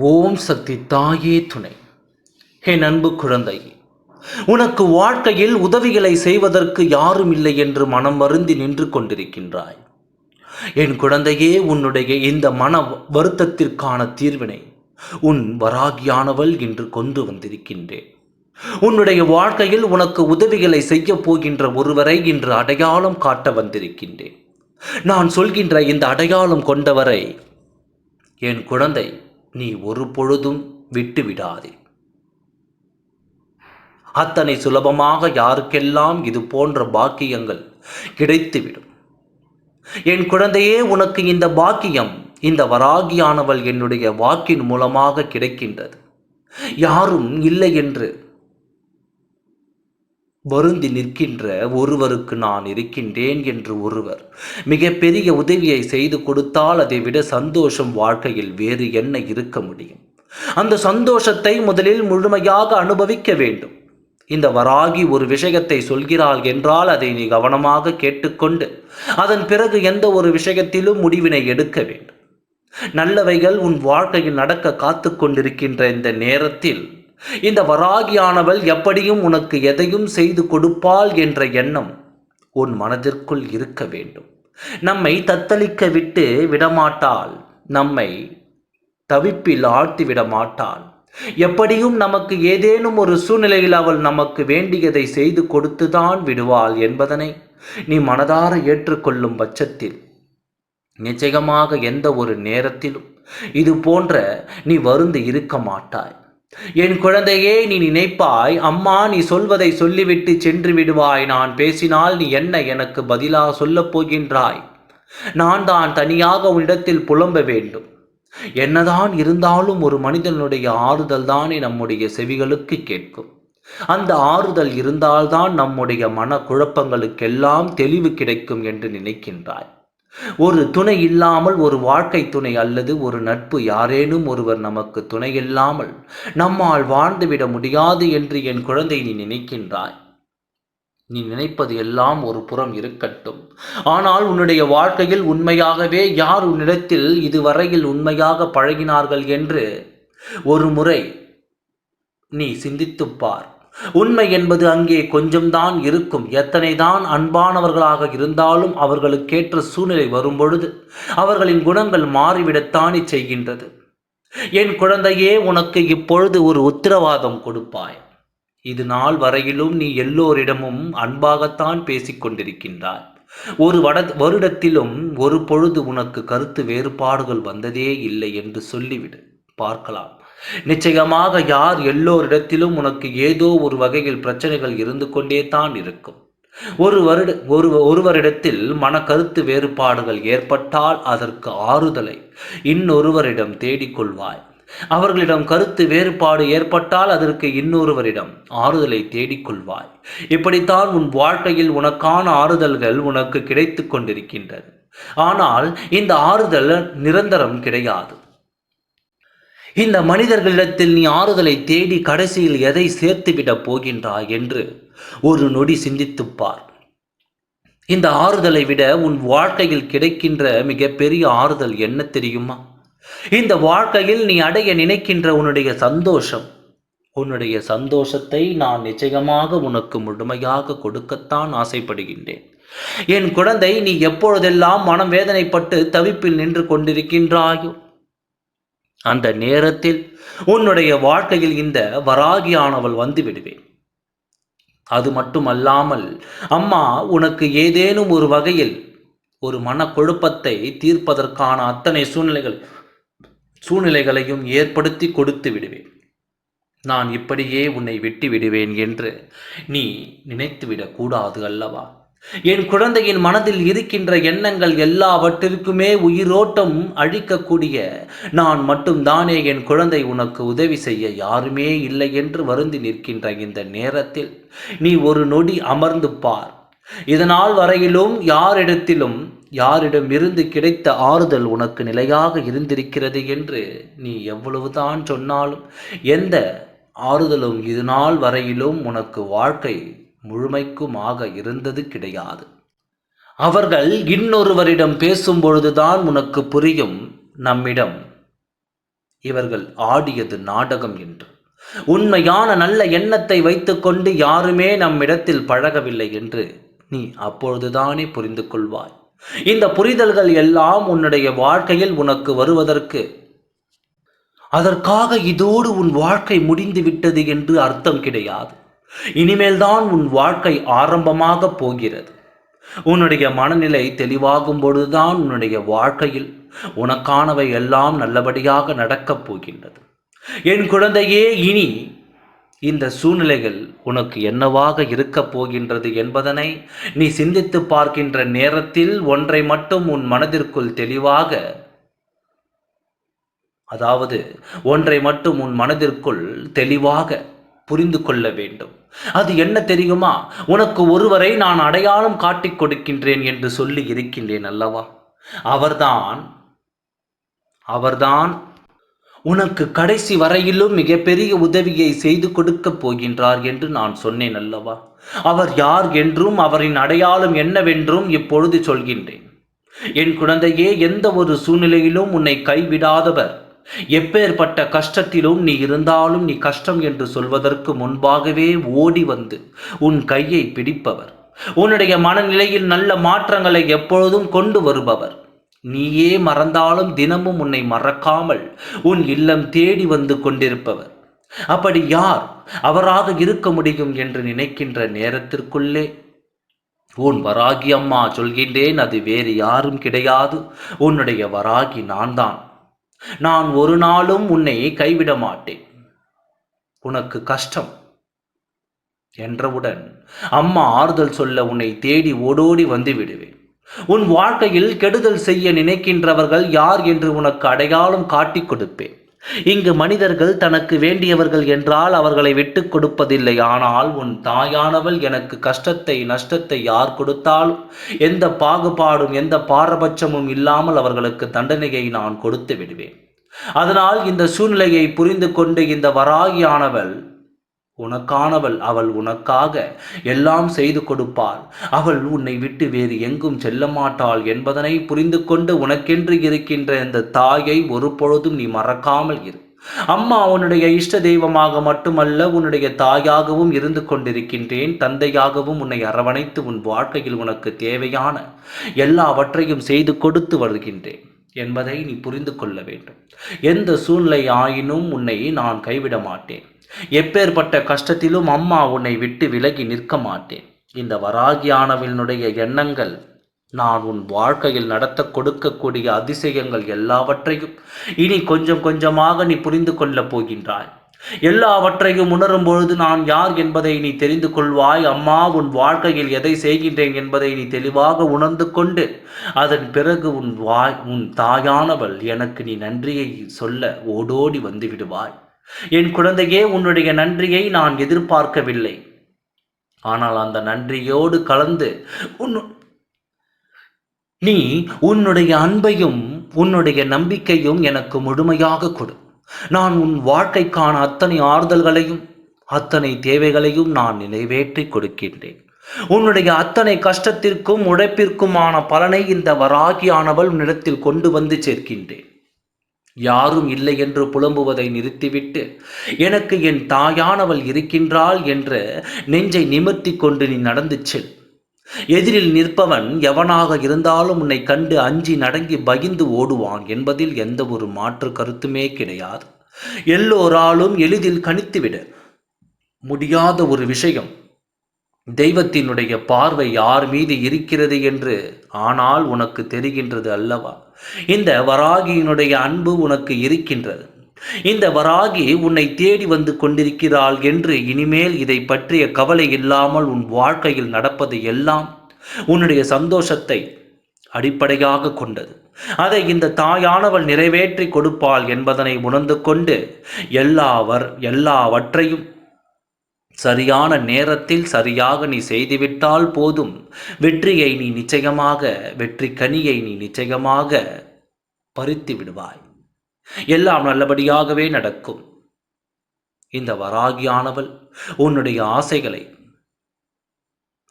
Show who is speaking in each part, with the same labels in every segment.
Speaker 1: ஓம் சக்தி தாயே துணை. என் அன்பு குழந்தை உனக்கு வாழ்க்கையில் உதவிகளை செய்வதற்கு யாரும் இல்லை என்று மனம் வருந்தி நின்று கொண்டிருக்கின்றாய். என் குழந்தையே உன்னுடைய இந்த மன வருத்தத்திற்கான தீர்வினை உன் வராகியானவள் இன்று கொண்டு வந்திருக்கின்றேன். உன்னுடைய வாழ்க்கையில் உனக்கு உதவிகளை செய்ய போகின்ற ஒருவரை இன்று அடையாளம் காட்ட வந்திருக்கின்றேன். நான் சொல்கின்ற இந்த அடையாளம் கொண்டவரை என் குழந்தை நீ ஒரு பொழுதும் விட்டு விடாதே அத்தனை சுலபமாக யாருக்கெல்லாம் இது போன்ற பாக்கியங்கள் கிடைத்துவிடும்? என் குழந்தையே உனக்கு இந்த பாக்கியம் இந்த வராகியானவள் என்னுடைய வாக்கின் மூலமாக கிடைக்கின்றது. யாரும் இல்லை என்று வருந்தி நிற்கின்ற ஒருவருக்கு நான் இருக்கின்றேன் என்று ஒருவர் மிகப்பெரிய உதவியை செய்து கொடுத்தால் அதை விட சந்தோஷம் வாழ்க்கையில் வேறு என்ன இருக்க முடியும்? அந்த சந்தோஷத்தை முதலில் முழுமையாக அனுபவிக்க வேண்டும். இந்த வராகி ஒரு விஷயத்தை சொல்கிறாள் என்றால் அதை நீ கவனமாக கேட்டுக்கொண்டு அதன் பிறகு எந்த ஒரு விஷயத்திலும் முடிவினை எடுக்க வேண்டும். நல்லவைகள் உன் வாழ்க்கையில் நடக்க காத்து கொண்டிருக்கின்ற இந்த நேரத்தில் இந்த வராகியானவள் எப்படியும் உனக்கு எதையும் செய்து கொடுப்பாள் என்ற எண்ணம் உன் மனதிற்குள் இருக்க வேண்டும். நம்மை தத்தளிக்க விட்டு விடமாட்டாள். நம்மை தவிப்பில் ஆழ்த்தி விடமாட்டாள். எப்படியும் நமக்கு ஏதேனும் ஒரு சூழ்நிலையில் அவள் நமக்கு வேண்டியதை செய்து கொடுத்துதான் விடுவாள் என்பதனை நீ மனதார ஏற்றுக்கொள்ளும் பட்சத்தில் நிச்சயமாக எந்த ஒரு நேரத்திலும் இது போன்ற நீ வருந்து இருக்க மாட்டாய். என் குழந்தையே நீ நினைப்பாய் அம்மா நீ சொல்வதை சொல்லிவிட்டு சென்று விடுவாய். நான் பேசினால் நீ என்ன எனக்கு பதிலாக சொல்லப் போகின்றாய்? நான் தான் தனியாக உன்னிடத்தில் புலம்ப வேண்டும். என்னதான் இருந்தாலும் ஒரு மனிதனுடைய ஆறுதல் தானே நம்முடைய செவிகளுக்கு கேட்கும். அந்த ஆறுதல் இருந்தால்தான் நம்முடைய மன குழப்பங்களுக்கெல்லாம் தெளிவு கிடைக்கும் என்று நினைக்கின்றாய். ஒரு துணை இல்லாமல் ஒரு வாழ்க்கை துணை அல்லது ஒரு நட்பு யாரேனும் ஒருவர் நமக்கு துணை இல்லாமல் நம்மால் வாழ்ந்துவிட முடியாது என்று என் குழந்தை நீ நினைக்கின்றாய். நீ நினைப்பது எல்லாம் ஒரு புறம் இருக்கட்டும். ஆனால் உன்னுடைய வாழ்க்கையில் உண்மையாகவே யார் உன்னிடத்தில் இதுவரையில் உண்மையாக பழகினார்கள் என்று ஒரு முறை நீ சிந்தித்துப் பார். உண்மை என்பது அங்கே கொஞ்சம்தான் இருக்கும். எத்தனைதான் அன்பானவர்களாக இருந்தாலும் அவர்களுக்கேற்ற சூழ்நிலை வரும்பொழுது அவர்களின் குணங்கள் மாறிவிடத்தானே செய்கின்றது. என் குழந்தையே உனக்கு இப்பொழுது ஒரு உத்தரவாதம் கொடுப்பாய். இது நாள் வரையிலும் நீ எல்லோரிடமும் அன்பாகத்தான் பேசிக்கொண்டிருக்கின்றாய் ஒரு வட வருடத்திலும் ஒரு பொழுது உனக்கு கருத்து வேறுபாடுகள் வந்ததே இல்லை என்று சொல்லிவிடு. பார்க்கலாம். நிச்சயமாக யார் எல்லோரிடத்திலும் உனக்கு ஏதோ ஒரு வகையில் பிரச்சனைகள் இருந்து கொண்டே தான் இருக்கும். ஒரு வருட ஒரு ஒருவரிடத்தில் மனக்கருத்து வேறுபாடுகள் ஏற்பட்டால் அதற்கு ஆறுதலை இன்னொருவரிடம் தேடிக்கொள்வாய் அவர்களிடம் கருத்து வேறுபாடு ஏற்பட்டால் அதற்கு இன்னொருவரிடம் ஆறுதலை தேடிக்கொள்வாய் இப்படித்தான் உன் வாழ்க்கையில் உனக்கான ஆறுதல்கள் உனக்கு கிடைத்து கொண்டிருக்கின்றது ஆனால் இந்த ஆறுதல் நிரந்தரம் கிடையாது. இந்த மனிதர்களிடத்தில் நீ ஆறுதலை தேடி கடைசியில் எதை சேர்த்துவிடப் போகின்றாய் என்று ஒரு நொடி சிந்தித்துப்பார். இந்த ஆறுதலை விட உன் வாழ்க்கையில் கிடைக்கின்ற மிகப்பெரிய ஆறுதல் என்ன தெரியுமா? இந்த வாழ்க்கையில் நீ அடைய நினைக்கின்ற உன்னுடைய சந்தோஷம். உன்னுடைய சந்தோஷத்தை நான் நிச்சயமாக உனக்கு முழுமையாக கொடுக்கத்தான் ஆசைப்படுகின்றேன். என் குழந்தை நீ எப்பொழுதெல்லாம் மனம் வேதனைப்பட்டு தவிப்பில் நின்று கொண்டிருக்கின்றாயோ அந்த நேரத்தில் உன்னுடைய வாழ்க்கையில் இந்த வராகியானவள் வந்து விடுவேன். அது மட்டுமல்லாமல் அம்மா உனக்கு ஏதேனும் ஒரு வகையில் ஒரு மனக்குழப்பத்தை தீர்ப்பதற்கான அத்தனை சூழ்நிலைகள் சூழ்நிலைகளையும் ஏற்படுத்தி கொடுத்து விடுவேன். நான் இப்படியே உன்னை விட்டு விடுவேன் என்று நீ நினைத்துவிடக்கூடாது அல்லவா? என் குழந்தையின் மனதில் இருக்கின்ற எண்ணங்கள் எல்லாவற்றிற்குமே உயிரோட்டம் அழிக்கக்கூடிய நான் மட்டும்தானே என் குழந்தை உனக்கு உதவி செய்ய யாருமே இல்லை என்று வருந்தி நிற்கின்ற இந்த நேரத்தில் நீ ஒரு நொடி அமர்ந்து பார். இதனால் வரையிலும் யாரிடத்திலும் யாரிடமிருந்து கிடைத்த ஆறுதல் உனக்கு நிலையாக இருந்திருக்கிறது என்று நீ எவ்வளவுதான் சொன்னாலும் எந்த ஆறுதலும் இதனால் வரையிலும் உனக்கு வாழ்க்கை முழுமைக்குமாக இருந்தது கிடையாது. அவர்கள் இன்னொருவரிடம் பேசும் பொழுதுதான் உனக்கு புரியும் நம்மிடம் இவர்கள் ஆடியது நாடகம் என்று. உண்மையான நல்ல எண்ணத்தை வைத்துக்கொண்டு யாருமே நம்மிடத்தில் பழகவில்லை என்று நீ அப்பொழுதுதானே புரிந்து கொள்வாய். இந்த புரிதல்கள் எல்லாம் உன்னுடைய வாழ்க்கையில் உனக்கு வருவதற்கு அதற்காக இதோடு உன் வாழ்க்கை முடிந்து விட்டது என்று அர்த்தம் கிடையாது. இனிமேல்தான் உன் வாழ்க்கை ஆரம்பமாக போகிறது. உன்னுடைய மனநிலை தெளிவாகும் பொழுதுதான் உன்னுடைய வாழ்க்கையில் உனக்கானவை எல்லாம் நல்லபடியாக நடக்கப் போகின்றது. என் குழந்தையே இனி இந்த சூழ்நிலைகள் உனக்கு என்னவாக இருக்கப் போகின்றது என்பதனை நீ சிந்தித்து பார்க்கின்ற நேரத்தில் ஒன்றை மட்டும் உன் மனதிற்குள் தெளிவாக அதாவது ஒன்றை மட்டும் உன் மனதிற்குள் தெளிவாக புரிந்து கொள்ள வேண்டும். அது என்ன தெரியுமா? உனக்கு ஒருவரை நான் அடையாளம் காட்டிக் கொடுக்கின்றேன் என்று சொல்லி இருக்கின்றேன் அல்லவா? அவர்தான் அவர்தான் உனக்கு கடைசி வரையிலும் மிகப்பெரிய உதவியை செய்து கொடுக்கப் போகின்றார் என்று நான் சொன்னேன் அல்லவா? அவர் யார் என்றும் அவரின் அடையாளம் என்னவென்றும் இப்பொழுது சொல்கின்றேன். என் குழந்தையே எந்த ஒரு சூழ்நிலையிலும் உன்னை கைவிடாதவர். எப்பேற்பட்ட கஷ்டத்திலும் நீ இருந்தாலும் நீ கஷ்டம் என்று சொல்வதற்கு முன்பாகவே ஓடி வந்து உன் கையை பிடிப்பவர். உன்னுடைய மனநிலையில் நல்ல மாற்றங்களை எப்பொழுதும் கொண்டு வருபவர். நீயே மறந்தாலும் தினமும் உன்னை மறக்காமல் உன் இல்லம் தேடி வந்து கொண்டிருப்பவர். அப்படி யார் அவராக இருக்க முடியும் என்று நினைக்கின்ற நேரத்திற்குள்ளே உன் வராகி அம்மா சொல்கின்றேன் அது வேறு யாரும் கிடையாது. உன்னுடைய வராகி நான் தான் நான் ஒரு நாளும் உன்னை கைவிட மாட்டேன் உனக்கு கஷ்டம் என்றவுடன் அம்மா ஆறுதல் சொல்ல உன்னை தேடி ஓடோடி வந்து விடுவேன் உன் வாழ்க்கையில் கெடுதல் செய்ய நினைக்கின்றவர்கள் யார் என்று உனக்கு அடையாளம் காட்டிக் கொடுப்பேன். இங்கு மனிதர்கள் தனக்கு வேண்டியவர்கள் என்றால் அவர்களை விட்டு கொடுப்பதில்லை. ஆனால் உன் தாயானவள் எனக்கு கஷ்டத்தை நஷ்டத்தை யார் கொடுத்தாலும் எந்த பாகுபாடும் எந்த பாரபட்சமும் இல்லாமல் அவர்களுக்கு தண்டனையை நான் கொடுத்து விடுவேன். அதனால் இந்த சூழ்நிலையை புரிந்து கொண்டு இந்த வராகியானவள் உனக்கானவள் அவள் உனக்காக எல்லாம் செய்து கொடுப்பாள். அவள் உன்னை விட்டு வேறு எங்கும் செல்ல மாட்டாள் என்பதனை புரிந்து கொண்டு உனக்கென்று இருக்கின்ற இந்த தாயை ஒரு பொழுதும் நீ மறக்காமல் இரு. அம்மா உன்னுடைய இஷ்ட தெய்வமாக மட்டுமல்ல உன்னுடைய தாயாகவும் இருந்து கொண்டிருக்கின்றேன். தந்தையாகவும் உன்னை அரவணைத்து உன் வாழ்க்கையில் உனக்கு தேவையான எல்லாவற்றையும் செய்து கொடுத்து வருகின்றேன் என்பதை நீ புரிந்து கொள்ள வேண்டும். எந்த சூழ்நிலை ஆயினும் உன்னை நான் கைவிட மாட்டேன். எப்பேற்பட்ட கஷ்டத்திலும் அம்மா உன்னை விட்டு விலகி நிற்க மாட்டேன். இந்த வராகியானவனுடைய எண்ணங்கள் நான் உன் வாழ்க்கையில் நடத்த கொடுக்கக்கூடிய அதிசயங்கள் எல்லாவற்றையும் இனி கொஞ்சம் கொஞ்சமாக நீ புரிந்து கொள்ளப் போகின்றாய். எல்லாவற்றையும் உணரும் பொழுது நான் யார் என்பதை நீ தெரிந்து கொள்வாய். அம்மா உன் வாழ்க்கையில் எதை செய்கின்றேன் என்பதை நீ தெளிவாக உணர்ந்து கொண்டு அதன் பிறகு உன் வாய் உன் தாயானவள் எனக்கு நீ நன்றியை சொல்ல ஓடோடி வந்து விடுவாய். என் குழந்தையே உன்னுடைய நன்றியை நான் எதிர்பார்க்கவில்லை. ஆனால் அந்த நன்றியோடு கலந்து உன் நீ உன்னுடைய அன்பையும் உன்னுடைய நம்பிக்கையும் எனக்கு முழுமையாக கொடு. நான் உன் வாழ்க்கைக்கான அத்தனை ஆறுதல்களையும் அத்தனை தேவைகளையும் நான் நிறைவேற்றி கொடுக்கின்றேன். உன்னுடைய அத்தனை கஷ்டத்திற்கும் உழைப்பிற்குமான பலனை இந்த வராகியானவள் உன்னிடத்தில் கொண்டு வந்து சேர்க்கின்றேன். யாரும் இல்லை என்று புலம்புவதை நிறுத்திவிட்டு எனக்கு என் தாயானவள் இருக்கின்றாள் என்று நெஞ்சை நிமிர்த்தி கொண்டு நீ நடந்து செல். எதிரில் நிற்பவன் எவனாக இருந்தாலும் உன்னை கண்டு அஞ்சி நடங்கி பகிர்ந்து ஓடுவான் என்பதில் எந்த ஒரு மாற்று கருத்துமே கிடையாது. எல்லோராலும் எளிதில் கணித்துவிட. முடியாத ஒரு விஷயம். தெய்வத்தினுடைய பார்வை யார் மீது இருக்கிறது என்று ஆனால் உனக்கு தெரிகின்றது அல்லவா? இந்த வராகியினுடைய அன்பு உனக்கு இருக்கின்றது. இந்த வராகி உன்னை தேடி வந்து கொண்டிருக்கிறாள் என்று இனிமேல் இதை பற்றிய கவலை இல்லாமல் உன் வாழ்க்கையில் நடப்பது எல்லாம் உன்னுடைய சந்தோஷத்தை அடிப்படையாக கொண்டது. அதை இந்த தாயானவள் நிறைவேற்றி கொடுப்பாள் என்பதனை உணர்ந்து கொண்டு எல்லாவர் எல்லாவற்றையும் சரியான நேரத்தில் சரியாக நீ செய்துவிட்டால் போதும். வெற்றியை நீ நிச்சயமாக வெற்றி கனியை நீ நிச்சயமாக பறித்து விடுவாய். எல்லாம் நல்லபடியாகவே நடக்கும். இந்த வராகியானவள் உன்னுடைய ஆசைகளை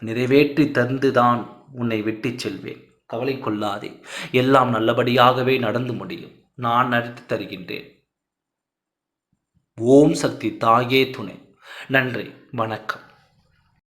Speaker 1: நிறைவேற்றி தந்துதான் உன்னை விட்டுச் செல்வேன். கவலை கொள்ளாதே. எல்லாம் நல்லபடியாகவே நடந்து முடியும். நான் நடத்தி தருகின்றேன். ஓம் சக்தி தாயே துணை. நன்றி. வணக்கம்.